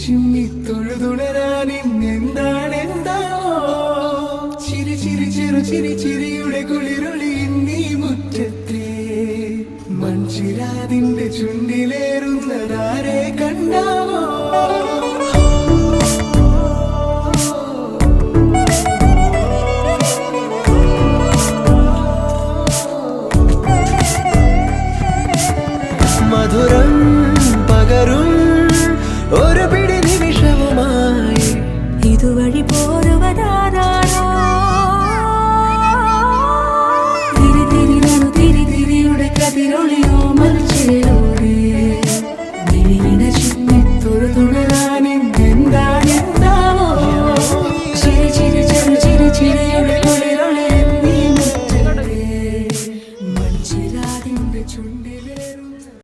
ചിമ്മി തൊഴുതുണരാൻ ഇന്നെന്താണ് എന്താണോ? ചിരി ചിരി ചെറു ചിരി ചിരിയുടെ കുളിരൊളി നീ മുറ്റത്തെ. മൺചിരാതിന്റെ ചുണ്ടിലേറുന്നതാരെ കണ്ടാവോ മധുരം இதுவழி போருவதாரானோ திரு திரு நடு திரு திரியுட கதிரொளியோ மறுச்சேரோடு விழியின சும்மி தொழுதுணரானே நெந்தானே தாவோ சிறு சிறு சிறு சிறு சிறையுட കുളിരൊളി നീ മുറ്റേ മൺചിരാതിന്റെ ചുണ്ടിലേറും